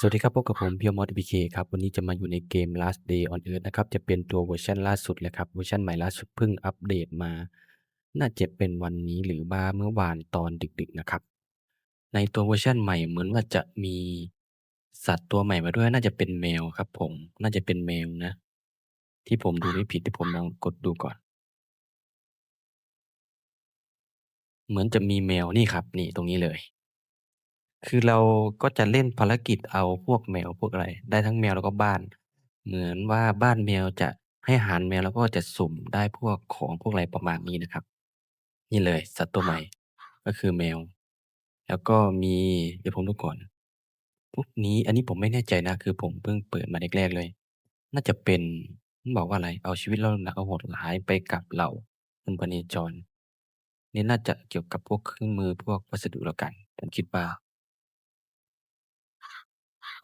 สวัสดีครับพบกับผม Pure Mod APK ครับ วันนี้จะมาอยู่ในเกม Last Day on Earth นะครับ จะเป็นตัวเวอร์ชันล่าสุดเลยครับ เวอร์ชันใหม่ล่าสุดเพิ่งอัปเดตมา น่าจะเป็นวันนี้หรือว่าเมื่อวานตอนดึกๆนะครับ ในตัวเวอร์ชันใหม่เหมือนว่าจะมีสัตว์ตัวใหม่มาด้วย น่าจะเป็นแมวครับ ผม น่าจะเป็นแมวนะ ที่ผมดูไม่ผิดที่ผมลองกดดูก่อน เหมือนจะมีแมวนี่ครับ นี่ตรงนี้เลย คือเราก็จะเล่นภารกิจเอาพวกแมว พวกอะไร ได้ทั้งแมว แล้วก็บ้าน เหมือนว่าบ้านแมวจะให้อาหารแมว แล้วก็จะสุ่มได้พวกของ พวกอะไร ประมาณนี้นะครับ นี่เลยสัตว์ตัวใหม่ ก็คือแมว แล้วก็มี เดี๋ยวผมดูก่อน พวกนี้ อันนี้ผมไม่แน่ใจนะ คือผมเพิ่งเปิดมาแรก ๆ เลย น่าจะเป็น มันบอกว่าอะไร เอาชีวิตรอดหนักเอาโหดร้ายไปกับเหล่าคนพเนจร นี่น่าจะเกี่ยวกับพวกเครื่องมือ พวกวัสดุแล้วกัน ผมคิดว่า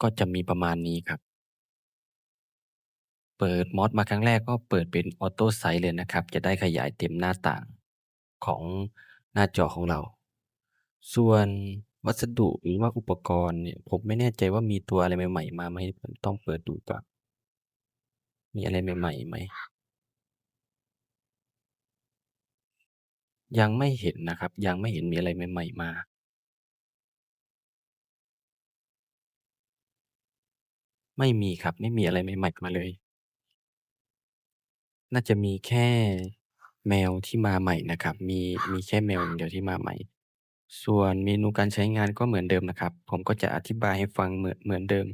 ก็จะมีประมาณนี้ครับ เปิด Mod มาครั้งแรก ก็เปิดเป็น Auto Size เลยนะครับ จะได้ขยายเต็มหน้าต่างของหน้าจอของเรา ส่วนวัสดุหรือว่าอุปกรณ์เนี่ยผมไม่แน่ใจว่ามีตัวอะไรใหม่ ๆ มาไหมผมต้องเปิดดูก่อน มีอะไรใหม่ๆไหม?ยังไม่เห็นนะครับ ยังไม่เห็นมีอะไรใหม่ ๆ มา ไม่มีครับ ไม่มีอะไรใหม่ ๆ มาเลย น่าจะมีแค่แมวที่มาใหม่นะครับ มี มีแค่แมวอย่างเดียวที่มาใหม่ ส่วนเมนูการใช้งานก็เหมือนเดิมนะครับ ผมก็จะอธิบายให้ฟังเหมือน เหมือนเดิม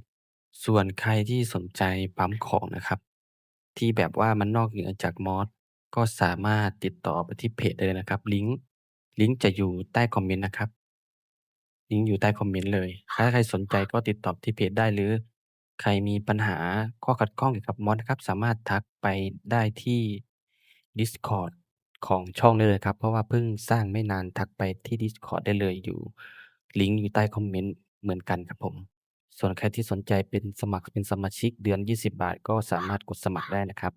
ส่วนใครที่สนใจปั๊มของนะครับ ที่แบบว่ามันนอกเหนือจาก Mod ก็สามารถติดต่อไปที่เพจได้เลยนะครับ ลิงก์ ลิงก์จะอยู่ใต้คอมเมนต์นะครับ ลิงก์อยู่ใต้คอมเมนต์เลย ถ้าใครสนใจก็ติดต่อที่เพจได้ หรือ ใครมีปัญหาข้อขัดข้องเกี่ยวกับ Mod นะครับ สามารถทักไปได้ที่ Discord ของช่องได้เลยครับ เพราะว่าเพิ่งสร้างไม่นานทักไปที่ Discord ได้เลย อยู่ ลิงก์อยู่ใต้คอมเมนต์เหมือนกันครับผม ส่วนใครที่สนใจเป็น สมัครเป็นสมาชิกเดือน 20 บาท ก็สามารถกดสมัครได้นะครับ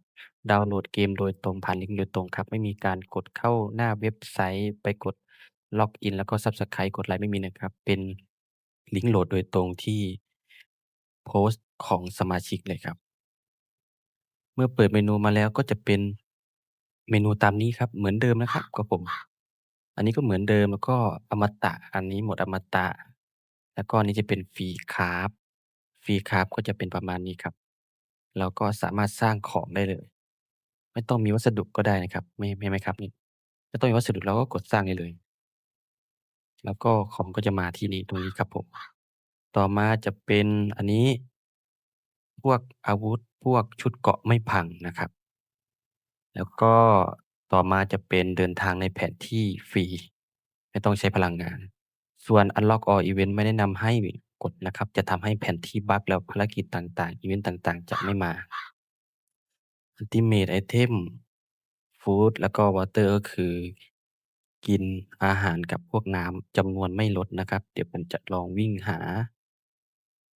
ดาวน์โหลดเกมโดยตรงผ่านลิงก์โดยตรงครับ ไม่มีการกดเข้าหน้าเว็บไซต์ไปกดล็อกอิน แล้วก็ Subscribe กดไลค์ไม่มีนะครับ เป็นลิงก์โหลดโดยตรงที่ โพสต์ ของสมาชิกเลยครับ เมื่อเปิดเมนูมาแล้วก็จะเป็น เมนูตามนี้ครับ เหมือนเดิมนะครับครับผม อันนี้ก็เหมือนเดิม แล้วก็อมตะ อันนี้หมดอมตะ แล้วก็อันนี้จะเป็นฟรีคาฟต์ฟรีคราฟต์ก็จะเป็นประมาณนี้ครับ เราก็สามารถสร้างของได้เลย ไม่ต้องมีวัสดุก็ได้นะครับ ไม่ ไม่ไม่ครับนี่ ไม่ต้องมีวัสดุ เราก็กดสร้างได้เลย แล้วก็คอมก็จะมาที่นี่ ตรงนี้ครับผม ต่อมาจะเป็นอันนี้ พวกอาวุธ พวกชุดเกราะไม่พังนะครับ แล้วก็ต่อมาจะเป็นเดินทางในแผนที่ฟรี ไม่ต้องใช้พลังงาน ส่วน Unlock All Event ไม่แนะนำให้กดนะครับ จะทำให้แผนที่บักแล้วภารกิจต่างๆอิเวนต์ต่างๆ จะไม่มา Ultimate Item Food แล้วก็ Water ก็คือ กินอาหารกับพวกน้ำจำนวนไม่ลดนะครับ เดี๋ยวผมจะลองวิ่งหา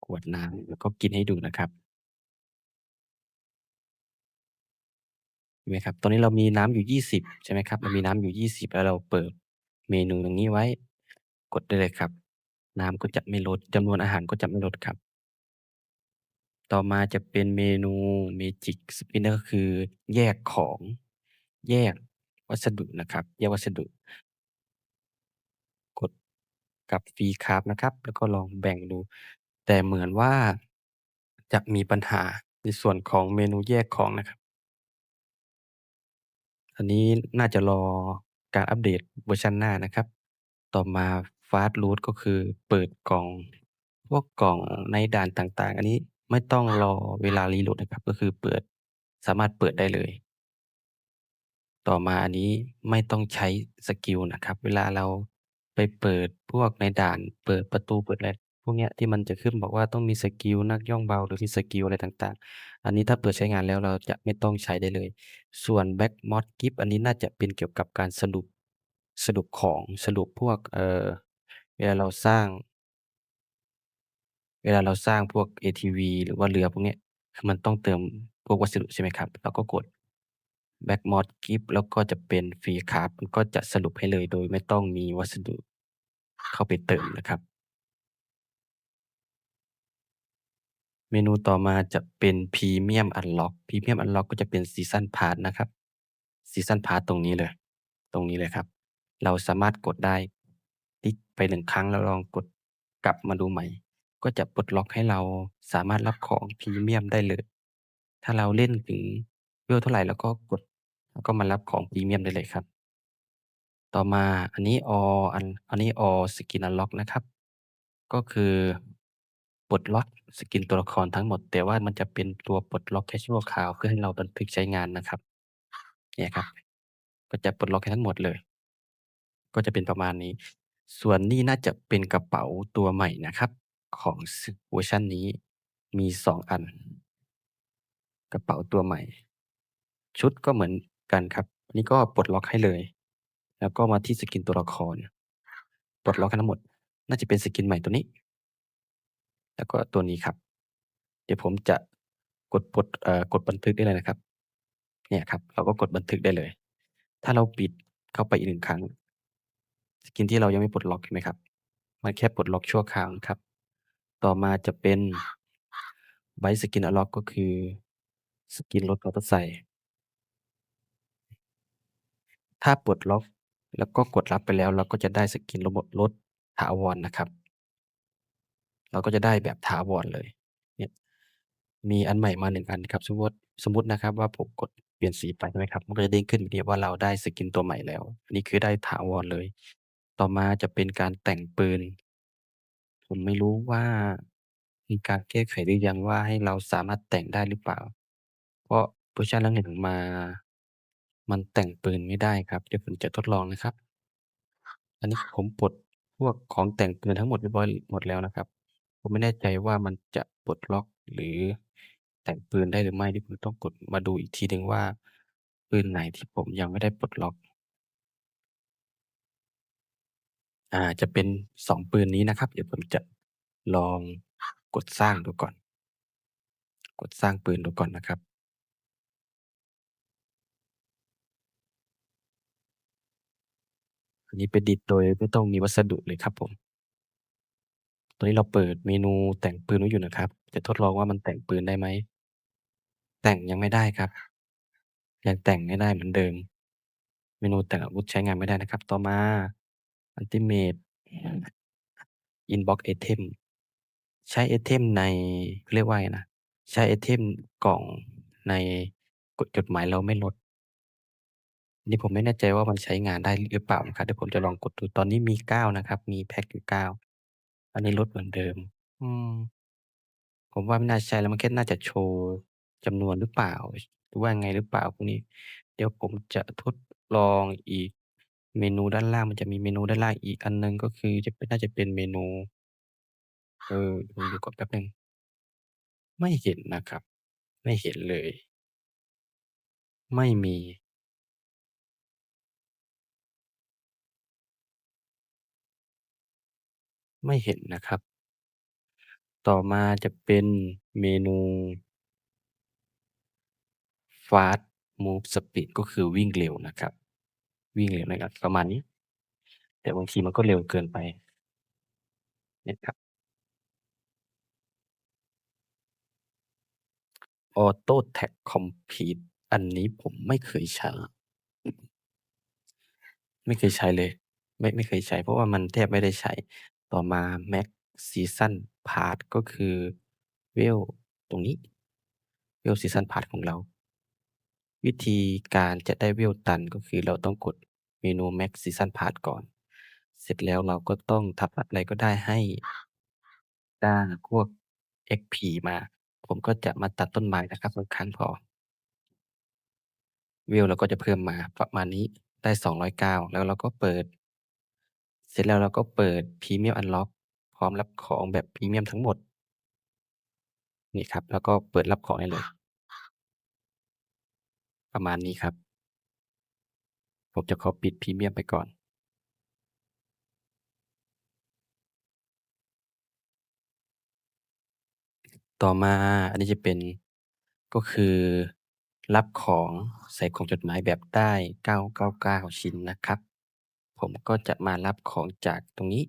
ขวดน้ำแล้วก็กินให้ดูนะครับ ไหมครับ ตอนนี้เรามีน้ำอยู่ 20 ใช่ไหมครับ เรามีน้ำอยู่ 20 แล้วเราเปิดเมนูตรงนี้ไว้ กดได้เลยครับ น้ำก็จะไม่ลดจำนวนอาหารก็จะไม่ลดครับ ต่อมาจะเป็นเมนู Magic Spinner ก็คือแยกของ แยกวัสดุนะครับ แยกวัสดุ กดกับฟรีคราฟนะครับ แล้วก็ลองแบ่งดู แต่เหมือนว่าจะมีปัญหาในส่วนของเมนูแยกของนะครับ อันนี้น่าจะรอการอัปเดตเวอร์ชันหน้านะครับ ต่อมา Fast Loot ก็คือเปิดกล่อง พวกกล่องในด่านต่าง ๆ อันนี้ไม่ต้องรอเวลา reload นะครับ ก็คือเปิด สามารถเปิดได้เลย ต่อมาอันนี้ไม่ต้องใช้สกิลนะครับ เวลาเราไปเปิดพวกในด่าน เปิดประตู เปิดอะไร วกเนี้ยที่มันจะขึ้นบอกว่าต้องมีสกิลนักย่องเบาหรือมีสกิลอะไรต่างๆ อันนี้ถ้าเปิดใช้งานแล้วเราจะไม่ต้องใช้ได้เลย ส่วน back Mod Gift อันนี้น่าจะเป็นเกี่ยวกับการสรุปสรุปของสรุปพวกเออเวลาเราสร้าง เวลาเราสร้างพวก ATV หรือว่าเรือพวกเนี้ยคือมันต้องเติมพวกวัสดุใช่ไหมครับเราก็กด back Mod Gift แล้วก็จะเป็นฟรีคราฟต์มันก็จะสรุปให้เลยโดยไม่ต้องมีวัสดุเข้าไปเติมนะครับ เมนูต่อมาจะเป็น Premium Unlock Premium Unlock ก็จะเป็น Season Pass นะครับ Season Pass ตรงนี้เลย ตรงนี้เลยครับ เราสามารถกดได้ติ๊กไป1ครั้งแล้วลองกดกลับมาดูใหม่ ก็จะปลดล็อกให้เราสามารถรับของพรีเมียมได้เลย ถ้าเราเล่นถึง level เท่าไหร่เราก็กดแล้วก็มารับของพรีเมียมได้เลยครับ ต่อมาอันนี้ All อันอันนี้ All Skin Unlock นะครับ ก็คือ ปลดล็อกสกินตัวละครทั้งหมด แต่ว่ามันจะเป็นตัวปลดล็อกแค่ชั่วคราว เพื่อให้เราบันทึกใช้งานนะครับ เนี่ยครับก็จะปลดล็อกให้ทั้งหมดเลย ก็จะเป็นประมาณนี้ ส่วนนี่น่าจะเป็นกระเป๋าตัวใหม่นะครับ ของ ซ เวอร์ชันนี้ มี 2 อัน กระเป๋าตัวใหม่ ชุดก็เหมือนกันครับ อันนี้ก็ปลดล็อกให้เลย แล้วก็มาที่สกินตัวละคร ปลดล็อกให้ทั้งหมด น่าจะเป็นสกินใหม่ตัวนี้ แล้วก็ตัวนี้ครับ เดี๋ยวผมจะกดปลดเอ่อกดบันทึกได้เลยนะครับ เนี่ยครับ เราก็กดบันทึกได้เลย ถ้าเราปิดเข้าไปอีก1ครั้ง สกินที่เรายังไม่ปลดล็อกเห็นไหมครับ มันแค่ปลดล็อกชั่วคราวครับ ต่อมาจะเป็น Bike Skin Unlock ก็คือสกินรถมอเตอร์ไซค์ถ้าปลดล็อกแล้วก็กดรับไปแล้ว เราก็จะได้สกินรถบรถถาวรนะครับ เราก็จะได้แบบถาวรเลย เนี่ย มีอันใหม่มา1อันครับ สมมติ สมมตินะครับว่าผมกดเปลี่ยนสีไปใช่ไหมครับ มันก็จะเด้งขึ้นแบบนี้ว่าเราได้สกินตัวใหม่แล้ว อันนี้คือได้ถาวรเลย ต่อมาจะเป็นการแต่งปืน ผมไม่รู้ว่า มีการแก้ไขหรือยังว่า ให้เราสามารถแต่งได้หรือเปล่า เพราะเวอร์ชัน1.1มา มันแต่งปืนไม่ได้ครับ เดี๋ยวผมจะทดลองนะครับ อันนี้ผมปลดพวกของแต่งปืนทั้งหมดเรียบร้อยหมดแล้วนะครับ ผมไม่แน่ใจว่ามันจะปลดล็อก หรือแต่งปืนได้หรือไม่ นี่ผมต้องกดมาดูอีกทีหนึ่งว่า ปืนไหนที่ผมยังไม่ได้ปลดล็อก อ่า จะเป็น 2 ปืนนี้นะครับ เดี๋ยวผมจะลองกดสร้างดูก่อน กดสร้างปืนดูก่อนนะครับอันนี้ประดิษฐ์โดยไม่ต้องมีวัสดุเลยครับผม ตอนนี้เราเปิดเมนูแต่งปืนไว้อยู่นะครับ จะทดลองว่ามันแต่งปืนได้ไหม แต่งยังไม่ได้ครับ ยังแต่งไม่ได้เหมือนเดิม เมนูแต่งอาวุธใช้งานไม่ได้นะครับ ต่อมา Ultimate Inbox Item ใช้ไอเทมใน เขาเรียกว่าไงนะ ใช้ไอเทมกล่องใน กด จดหมายเราไม่ลดนนี้ผมไม่แน่ใจว่ามันใช้งานได้หรือเปล่านะครับ เดี๋ยวผมจะลองกดดู ตอนนี้มี 9 นะครับ มีแพ็กอยู่ 9 อันนี้ลดเหมือนเดิม อืม ผมว่าไม่น่าใช่แล้ว มันแค่น่าจะโชว์จำนวนหรือเปล่า หรือว่ายังไงหรือเปล่าพวกนี้ เดี๋ยวผมจะทดลองอีก เมนูด้านล่าง มันจะมีเมนูด้านล่างอีกอันหนึ่ง ก็คือจะเป็น น่าจะเป็นเมนู เออ ผมดูก่อนแป๊บหนึ่ง ไม่เห็นนะครับ ไม่เห็นเลย ไม่มี ไม่เห็นนะครับ ต่อมาจะเป็นเมนู Fast Move Speed ก็คือวิ่งเร็วนะครับ วิ่งเร็วนะครับประมาณนี้ แต่บางทีมันก็เร็วเกินไปเนี่ยครับ Auto Tag Complete อันนี้ผมไม่เคยใช้ ไม่เคยใช้เลย ไม่ไม่เคยใช้ เพราะว่ามันแทบไม่ได้ใช้ ต่อมา Max Season Pass ก็คือ Wave ตรงนี้ Wave Season Pass ของเรา วิธีการจะได้ Wave ตันก็คือเราต้องกดเมนู Max Season Pass ก่อน เสร็จแล้วเราก็ต้องทำอะไรก็ได้ให้ได้พวก XP มา ผมก็จะมาตัดต้นไม้นะครับ1ครั้งพอ Wave เราก็จะเพิ่มมาประมาณนี้ได้ 209 แล้วเราก็เปิด เสร็จแล้วเราก็เปิด Premium Unlock พร้อมรับของแบบพรีเมียมทั้งหมด นี่ครับ แล้วก็เปิดรับของได้เลย ประมาณนี้ครับ ผมจะขอปิดพรีเมียมไปก่อน ต่อมาอันนี้จะเป็นก็คือรับของใส่กล่องจดหมายแบบได้ 999 ชิ้นนะครับ ผมก็จะมารับของจากตรงนี้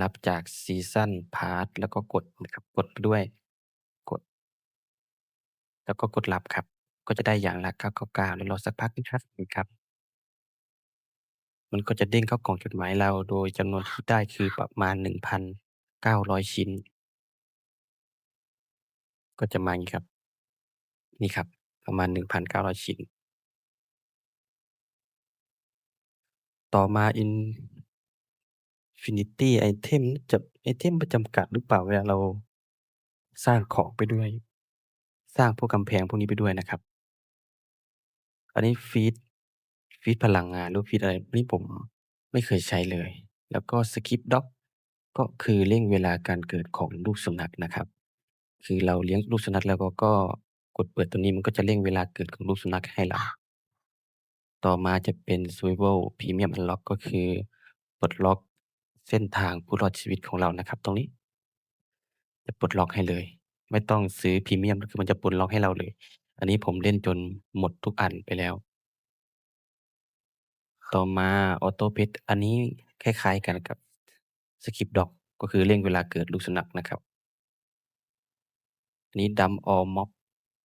รับจาก Season Pass แล้วก็กดนะครับกดไปด้วย กด แล้วก็กดรับครับ ก็จะได้อย่างละ999เดี๋ยวรอสักพักนะครับนครับ มันก็จะเด้งเข้ากล่องจดหมายเราโดยจำนวนที่ได้คือประมาณ 1,900 ชิ้น ก็จะมางี้ครับ นี่ครับ ประมาณ 1,900 ชิ้น ต่อมา Infinity Item จะ ไอเทมมันจำกัดหรือเปล่า เวลาเราสร้างของไปด้วย สร้างพวกกำแพงพวกนี้ไปด้วยนะครับ อันนี้ฟีด ฟีดพลังงานหรือฟีดอะไร นี่ผมไม่เคยใช้เลย แล้วก็ Skip Dog ก็คือเร่งเวลาการเกิดของลูกสุนัขนะครับ คือเราเลี้ยงลูกสุนัขแล้วก็กดเปิดตัวนี้มันก็จะเร่งเวลาเกิดของลูกสุนัขให้เรา ต่อมาจะเป็น Survival Premium Unlock ก็คือปลดล็อกเส้นทางผู้รอดชีวิตของเรานะครับ ตรงนี้ จะปลดล็อกให้เลย ไม่ต้องซื้อพรีเมียมก็คือมันจะปลดล็อกให้เราเลย อันนี้ผมเล่นจนหมดทุกอันไปแล้ว ต่อมา Auto Pet อันนี้คล้าย ๆ กันกับ Skip Dog ก็คือเร่งเวลาเกิดลูกสุนัขนะครับ อันนี้ Dump All Mob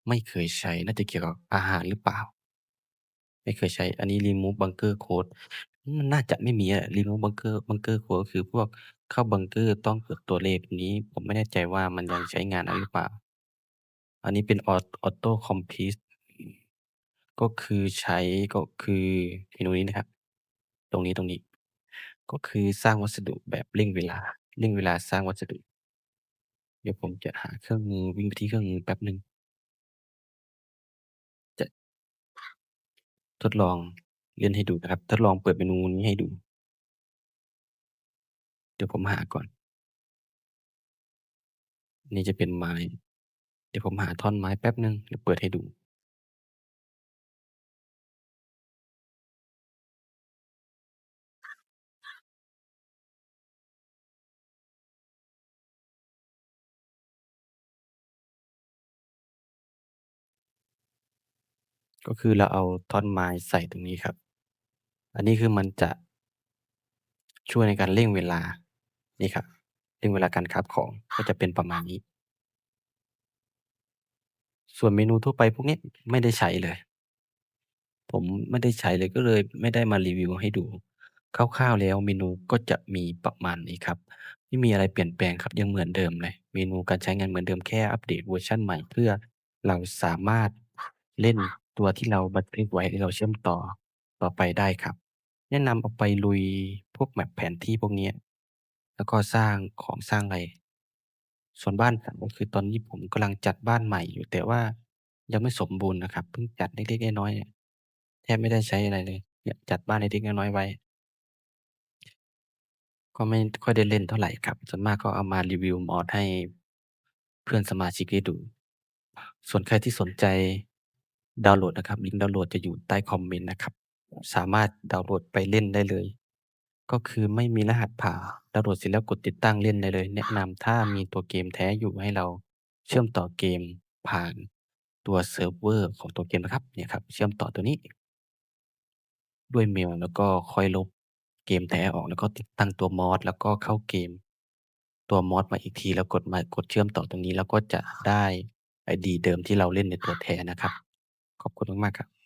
ไม่เคยใช้ น่าจะเกี่ยวกับอาหารหรือเปล่า? ไม่เคยใช้ อันนี้ Remove Bunker Code อืมน่าจะไม่มีอะ Remove Bunker Bunker Code ก็คือพวกเข้าบังเกอร์ต้องกดตัวเลขนี้ ผมไม่แน่ใจว่ามันยังใช้งานได้หรือเปล่า อันนี้เป็น Aut Auto Complete ก็คือใช้ ก็คือเมนูนี้นะครับ ตรงนี้ๆก็คือสร้างวัสดุแบบเร่งเวลา เร่งเวลาสร้างวัสดุ เดี๋ยวผมจะหาเครื่องมือ วิ่งไปที่เครื่องมือแป๊บหนึ่ง จะ ทดลองเลื่อนให้ดูนะครับ ทดลองเปิดเมนูนี้ให้ดู เดี๋ยวผมหาก่อน นี่จะเป็นไม้ เดี๋ยวผมหาท่อนไม้แป๊บหนึ่งเดี๋ยวเปิดให้ดู ก็คือเราเอาท่อนไม้ใส่ตรงนี้ครับ อันนี้คือมันจะช่วยในการเร่งเวลา นี่ครับ เร่งเวลาการคราฟของก็จะเป็นประมาณนี้ ส่วนเมนูทั่วไปพวกนี้ไม่ได้ใช้เลย ผมไม่ได้ใช้เลยก็เลยไม่ได้มารีวิวให้ดู คร่าวๆแล้วเมนูก็จะมีประมาณนี้ครับ ไม่มีอะไรเปลี่ยนแปลงครับยังเหมือนเดิมเลย เมนูการใช้งานเหมือนเดิมแค่อัปเดตเวอร์ชันใหม่เพื่อเราสามารถเล่น ตัวที่เราบันทึกไว้ที่เราเชื่อมต่อ ต่อไปได้ครับ แนะนำเอาไปลุยพวก map แผนที่พวกเนี้ย แล้วก็สร้างของสร้างอะไร ส่วนบ้านผมก็คือตอนนี้ผมกำลังจัดบ้านใหม่อยู่ แต่ว่ายังไม่สมบูรณ์นะครับ เพิ่งจัดเล็ก ๆ น้อยๆแทบไม่ได้ใช้อะไรเลย เนี่ยจัดบ้านเล็ก ๆ น้อย ๆ ไว้ ก็ไม่ค่อยได้เล่นเท่าไรครับ ส่วนมากก็เอามารีวิวมอดให้เพื่อนสมาชิกได้ดู ส่วนใครที่สนใจ ดาวน์โหลดนะครับ ลิงก์ดาวน์โหลดจะอยู่ใต้คอมเมนต์นะครับ สามารถดาวน์โหลดไปเล่นได้เลย ก็คือไม่มีรหัสผ่านดาวน์โหลดเสร็จแล้วกดติดตั้งเล่นได้เลย แนะนำถ้ามีตัวเกมแท้อยู่ให้เราเชื่อมต่อเกมผ่านตัวเซิร์ฟเวอร์ของตัวเกมนะครับเนี่ยครับเชื่อมต่อตัวนี้ ด้วยเมลแล้วก็ค่อยลบเกมแท้ออกแล้วก็ติดตั้งตัวมอดแล้วก็เข้าเกม ตัวมอดมาอีกทีแล้วกดมากดเชื่อมต่อตรงนี้แล้วก็จะได้ไอดีเดิมที่เราเล่นในตัวแท้นะครับ ขอบคุณมากๆครับ